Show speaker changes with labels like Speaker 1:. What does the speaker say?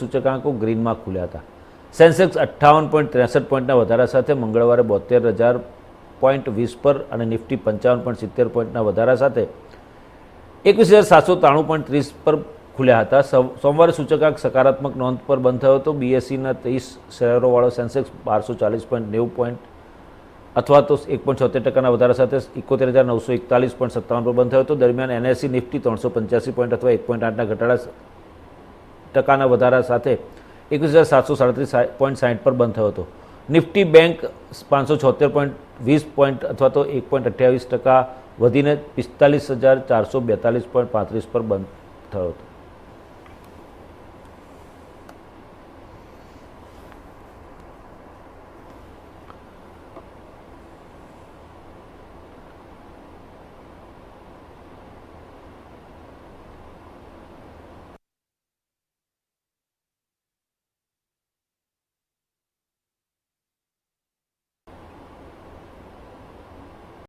Speaker 1: સૂચકાંકો ગ્રીનમાં ખુલ્યા હતા. સેન્સેક્સ અઠ્ઠાવન પોઈન્ટ ત્રેસઠ પોઈન્ટના વધારા સાથે મંગળવારે બોતેર હજાર પોઈન્ટ વીસ પર અને નિફ્ટી પંચાવન પોઈન્ટ સિત્તેર પોઈન્ટના વધારા સાથે એકવીસ હજાર સાતસો ત્રાણું પોઈન્ટ ત્રીસ પર ખુલ્યા હતા. સોમવારે સૂચકાંક સકારાત્મક નોંધ પર બંધ થયો હતો. બીએસસીના ત્રીસ શેરોવાળો સેન્સેક્સ બારસો ચાલીસ પોઈન્ટ નેવું પોઈન્ટ અથવા તો એક પોઈન્ટ છોતેર ટકાના વધારા સાથે એકોતેર હજાર નવસો એકતાલીસ પોઈન્ટ સત્તાવન પર બંધ થયો હતો. દરમિયાન એનએસસી નિફ્ટી ત્રણસો પંચ્યાસી પોઈન્ટ અથવા એક પોઈન્ટ આઠના ઘટાડા ટકાના વધારા સાથે એકવીસ હજાર સાતસો સાડત્રીસ પોઈન્ટ સાઠ પર બંધ થયો હતો. નિફ્ટી બેંક પાંચસો છોતેર પોઈન્ટ વીસ પોઈન્ટ અથવા તો એક પોઈન્ટ અઠ્યાવીસ ટકા વધીને પિસ્તાલીસ હજાર ચારસો બેતાલીસ પોઈન્ટ પાંત્રીસ પર બંધ થયો હતો.